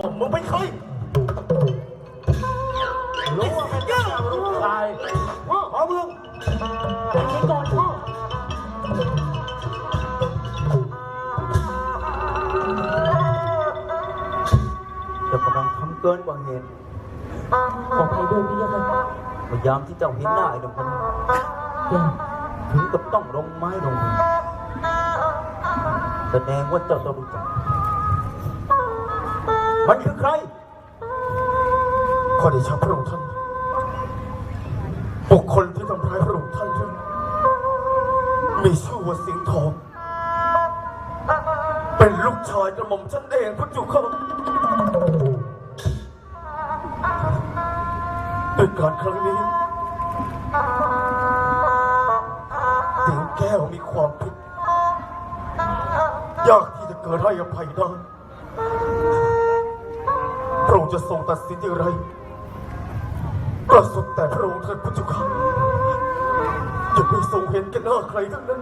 มึงเป็นใครรู้ว่าเป็นเจ้าลูกชายพ่อเอามึงไปก่อนพ่อเจ้ากำลังทำเกินกว่าเหตุขออภัยด้วยพี่ยักษ์ครับพยายามที่เจ้าเห็นหน้าไอ้หนุ่มคนนี้เดี๋ยวถึงกับต้องลงไม้ลงมือแสดงว่าเจ้าต้องรู้จัก มันคือใคร ขอเดชะพระองค์ท่าน บุคคลที่ทำร้ายพระองค์ท่านนั้นมีชื่อว่าสิงห์ทอง เป็นลูกชายกระหม่อมฉันเองพระจุครับด้วยการครั้งนี้ สิงแก้วมีความผิด ยากที่จะเกิดให้อภัยได้ พระองค์จะทรงตัดสินอย่างไรก็สุดแต่พระองค์เถิดพระเจ้าอย่าไปทรงเห็นกันหน้าใครทั้งนั้น